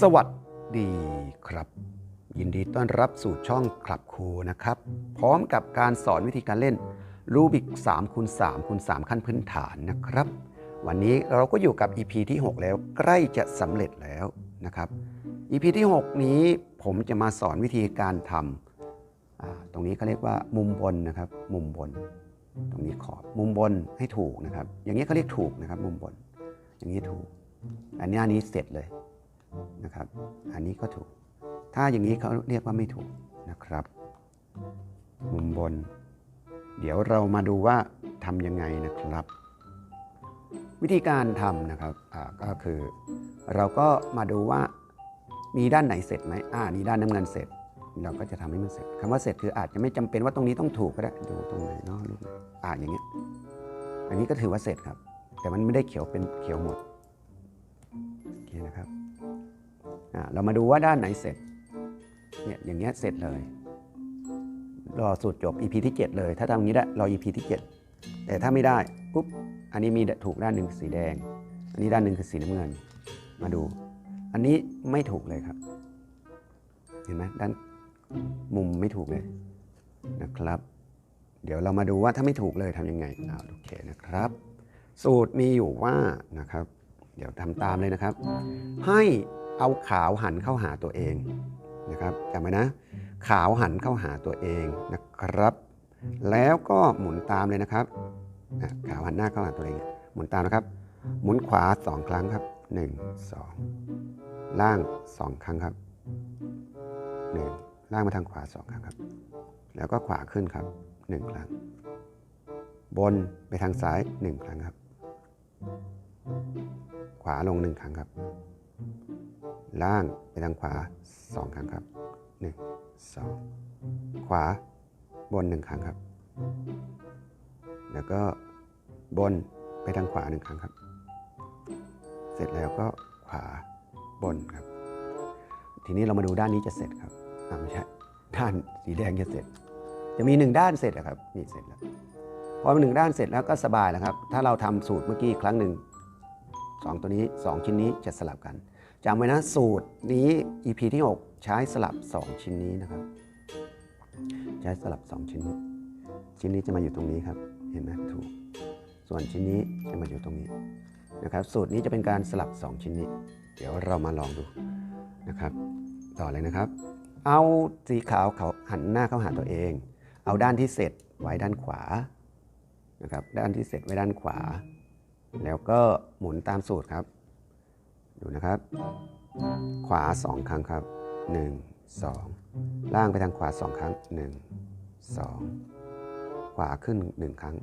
สวัสดีครับ ยินดีต้อนรับสู่ช่องคลับครูนะครับ พร้อมกับการสอนวิธีการเล่น รูบิก3คูณ3คูณ3ขั้นพื้นฐานนะครับ วันนี้เราก็อยู่กับ EP ที่ 6 แล้วใกล้จะสำเร็จแล้วนะครับ EP ที่ 6 นี้ผมจะมาสอนวิธีการทำตรงนี้เขาเรียกว่ามุมบนนะครับ มุมบน ตรงนี้ขอบมุมบนให้ถูกนะครับ อย่างนี้เขาเรียกถูกนะครับ มุมบน อย่างนี้ถูก อันนี้อันนี้เสร็จเลยนะครับ อันนี้ก็ถูก ถ้าอย่างนี้เขาเรียกว่าไม่ถูกนะครับ มุมบน เดี๋ยวเรามาดูว่าทำยังไงนะครับ วิธีการทำนะครับก็คือ เราก็มาดูว่ามีด้านไหนเสร็จไหมอ่านี่ด้านน้ำเงินเสร็จ เราก็จะทำให้มันเสร็จคำว่าเสร็จคืออาจจะไม่จำเป็นว่าตรงนี้ต้องถูกก็ได้ดูตรงไหนเนาะลูกอ่าอย่างเงี้ยอันนี้ก็ถือว่าเสร็จครับ แต่มันไม่ได้เขียวเป็นเขียวหมดโอเคนะครับอ่าเรามาดูว่าด้านไหนเสร็จเนี่ยอย่างเงี้ยเสร็จเลย รอสูตรจบ EP ที่ 7 เลย ถ้าทำอย่างนี้ได้รอ EP ที่ 7 แต่ถ้าไม่ได้ปุ๊บอันนี้มีถูกด้านหนึ่งสีแดง อันนี้ด้านหนึ่งคือสีน้ำเงิน มาดู อันนี้ไม่ถูกเลยครับ เห็นไหมด้านมุมไม่ถูกเลยนะครับ เดี๋ยวเรามาดูว่าถ้าไม่ถูกเลยทำยังไงอ่าโอเคนะครับ สูตรมีอยู่ว่านะครับ เดี๋ยวทำตามเลยนะครับ ให้เอาขาวหันเข้าหาตัวเองนะครับจำไว้นะ ขาวหันเข้าหาตัวเองนะครับ แล้วก็หมุนตามเลยนะครับขาวหันหน้าเข้าหาตัวเอง หมุนตามนะครับ หมุนขวาสองครั้งครับหนึ่งสองล่างสองครั้งครับหนึ่งล่างมาทางขวาสองครั้งครับ แล้วก็ขวาขึ้นครับหนึ่งครั้ง บนไปทางซ้ายหนึ่งครั้งครับ ขวาลงหนึ่งครั้งครับ ล่างไปทางขวาสองครั้งครับ หนึ่งสองขวาบนหนึ่งครั้งครับ แล้วก็บนไปทางขวาหนึ่งครั้งครับ เสร็จแล้วก็ขวาบนครับ ทีนี้เรามาดูด้านนี้จะเสร็จครับไม่ใช่ด้านสีแดงจะเสร็จ จะมีหนึ่งด้านเสร็จนะครับนี่เสร็จแล้วพอหนึ่งด้านเสร็จแล้วก็สบายแล้วครับ ถ้าเราทำสูตรเมื่อกี้ครั้งหนึ่งสองตัวนี้สองชิ้นนี้จะสลับกันจำไว้นะสูตรนี้ EP ที่ 6 ใช้สลับ 2 ชิ้นนี้นะครับ ใช้สลับ 2 ชิ้นนี้ชิ้นนี้จะมาอยู่ตรงนี้ครับ เห็นไหมถูก ส่วนชิ้นนี้จะมาอยู่ตรงนี้นะครับ สูตรนี้จะเป็นการสลับ 2 ชิ้นนี้ เดี๋ยวเรามาลองดูนะครับ ต่อเลยนะครับ เอาสีขาวเขาหันหน้าเข้าหาตัวเอง เอาด้านที่เสร็จไว้ด้านขวานะครับ ด้านที่เสร็จไว้ด้านขวา แล้วก็หมุนตามสูตรครับ ดูนะครับ ขวาสองครั้งครับ 1 2 ล่างไปทางขวาสองครั้ง 1 2 ขวาขึ้น 1 ครั้ง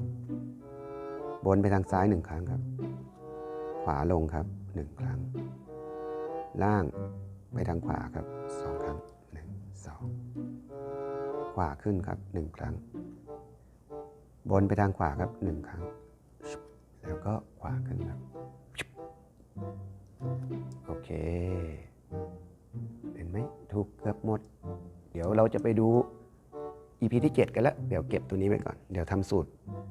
บนไปทางซ้าย 1 ครั้งครับ ขวาลงครับ 1 ครั้ง ล่างไปทางขวาครับ 2 ครั้ง 1 2 ขวาขึ้นครับ 1 ครั้ง บนไปทางขวาครับ 1 ครั้ง แล้วก็ขวาขึ้นครับ โอเค ถูกเกือบหมด เดี๋ยวเราจะไปดู EP ที่ 7 กันแล้ว เดี๋ยวเก็บตัวนี้ไว้ก่อน เดี๋ยวทำสูตร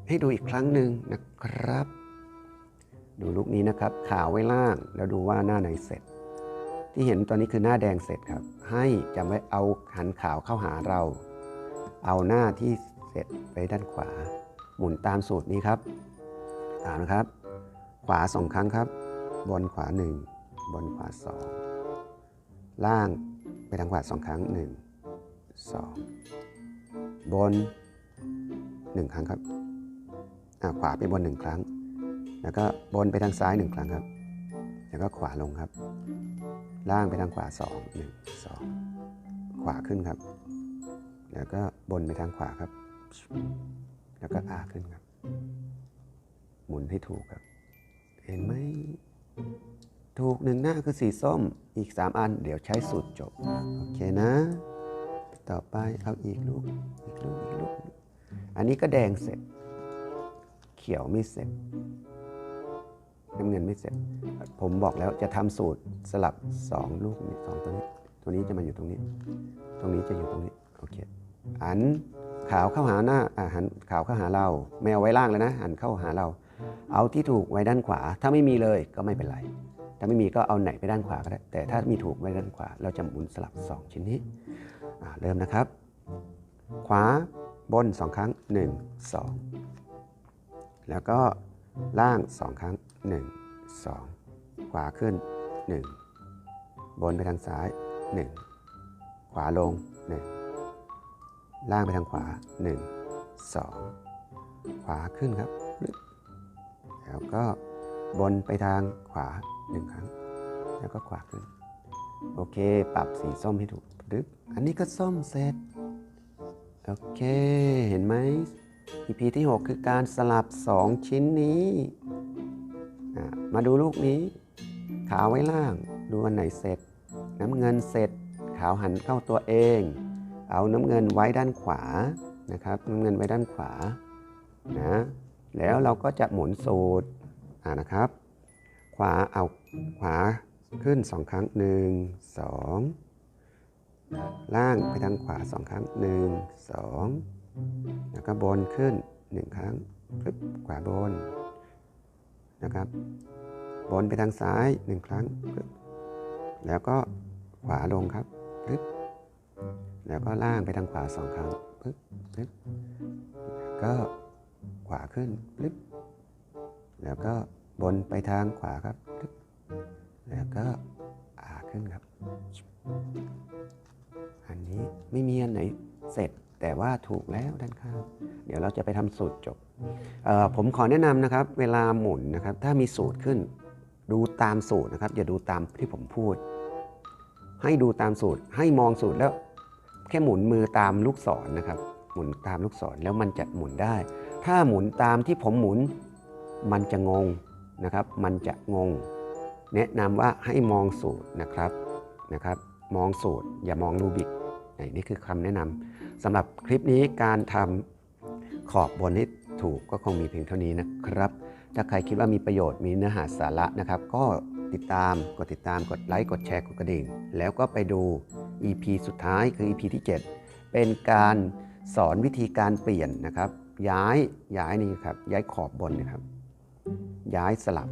ให้ดูอีกครั้งหนึ่งนะครับ ดูลูกนี้นะครับ ขาวไว้ล่างแล้วดูว่าหน้าไหนเสร็จ ที่เห็นตอนนี้คือหน้าแดงเสร็จครับ ให้จำไว้เอาหันขาวเข้าหาเรา เอาหน้าที่เสร็จไปด้านขวา หมุนตามสูตรนี้ครับตามนะครับ ขวาสองครั้งครับ บนขวาหนึ่งบนขวาสองล่าง ไปทางขวาสองครั้งหนึ่งสองบนหนึ่งครั้งครับอาขวาไปบนหนึ่งครั้ง แล้วก็บนไปทางซ้ายหนึ่งครั้งครับ แล้วก็ขวาลงครับ ล่างไปทางขวาสองหนึ่งสองขวาขึ้นครับ แล้วก็บนไปทางขวาครับ แล้วก็อาขึ้นครับ หมุนให้ถูกครับ ถูกหนึ่งหน้าคือสีส้ม อีก 3 อัน เดี๋ยวใช้สูตรจบ โอเคนะ ต่อไปเอาอีกลูก อีกลูก อีกลูก อันนี้ก็แดงเสร็จ เขียวไม่เสร็จน้ำเงินไม่เสร็จ ผมบอกแล้วจะทำสูตรสลับสองลูกนี้สองตัวนี้ ตัวนี้จะมาอยู่ตรงนี้ ตรงนี้จะอยู่ตรงนี้ โอเคหันขาวเข้าหาหน้าอ่าหันขาวเข้าหาเรา ไม่เอาไว้ล่างเลยนะหันเข้าหาเรา เอาที่ถูกไว้ด้านขวา ถ้าไม่มีเลยก็ไม่เป็นไร ถ้าไม่มีก็เอาไหนไปด้านขวาก็ได้ แต่ถ้ามีถูกไว้ด้านขวา เราจะหมุนสลับ 2 ชิ้นนี้ เริ่มนะครับ ขวาบน 2 ครั้ง 1 2 แล้วก็ล่าง 2 ครั้ง 1 2 ขวาขึ้น 1 บนไปทางซ้าย 1 ขวาลง 1 ล่างไปทางขวา 1 2 ขวาขึ้นครับ แล้วก็บนไปทางขวา 1ครั้ง แล้วก็ขวาขึ้น โอเค ปรับสีส้มให้ถูกปึ๊บอันนี้ก็ส้มเสร็จ โอเค เห็นไหม EP ที่ 6 คือการสลับ 2 ชิ้นนี้มาดูลูกนี้ ขาวไว้ล่าง ดูอันไหนเสร็จ น้ำเงินเสร็จ ขาวหันเข้าตัวเอง เอาน้ำเงินไว้ด้านขวานะครับ น้ำเงินไว้ด้านขวานะแล้วเราก็จะหมุนสูตรนะครับ วาเอาขวาขึ้นสองครั้งหนึ่งสองล่างไปทางขวาสองครั้งหนึ่งสองแล้วก็บนขึ้นหนึ่งครั้งปึ๊บขวาบนนะครับ บนไปทางซ้ายหนึ่งครั้งปึ๊บแล้วก็ขวาลงครับปึ๊บแล้วก็ล่างไปทางขวาสองครั้งปึ๊บปึ๊บแล้วก็ขวาขึ้นปึ๊บแล้วก็ บนไปทางขวาครับ แล้วก็อาขึ้นครับ อันนี้ไม่มีอันไหนเสร็จแต่ว่าถูกแล้วด้านข้าง เดี๋ยวเราจะไปทำสูตรจบ ผมขอแนะนำนะครับ เวลาหมุนนะครับ ถ้ามีสูตรขึ้น ดูตามสูตรนะครับอย่าดูตามที่ผมพูด ให้ดูตามสูตรให้มองสูตรแล้ว แค่หมุนมือตามลูกศรนะครับ หมุนตามลูกศรแล้วมันจะหมุนได้ ถ้าหมุนตามที่ผมหมุน มันจะงง นะครับ มันจะงง แนะนำว่าให้มองสูตรนะครับนะครับ มองสูตรอย่ามองรูบิกนี่คือคำแนะนำสำหรับคลิปนี้การทำขอบบนให้ถูกก็คงมีเพียงเท่านี้นะครับ ถ้าใครคิดว่ามีประโยชน์มีเนื้อหาสาระนะครับ ก็ติดตามกดติดตามกดไลค์กดแชร์กดกระดิ่ง แล้วก็ไปดู EP สุดท้ายคือ EP ที่ 7 เป็นการสอนวิธีการเปลี่ยนนะครับ ย้ายย้ายนี่ครับย้ายขอบบนนะครับ ย้ายสลับ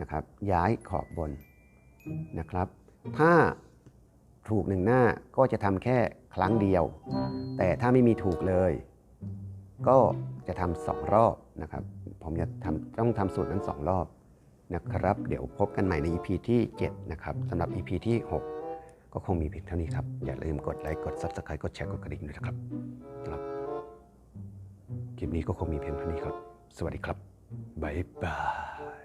นะครับ ย้ายขอบบนนะครับ ถ้าถูกหนึ่งหน้าก็จะทำแค่ครั้งเดียว แต่ถ้าไม่มีถูกเลย ก็จะทำสองรอบนะครับ ผมจะทำต้องทำสูตรนั้นสองรอบนะครับ เดี๋ยวพบกันใหม่ใน EP ที่ 7 นะครับสำหรับ EP ที่ 6 ก็คงมีเพียงเท่านี้ครับ อย่าลืมกดไลค์กด Subscribe กดแชร์กดกระดิ่งด้วยนะครับครับ คลิปนี้ก็คงมีเพียงเท่านี้ครับ สวัสดีครับ Bye bye.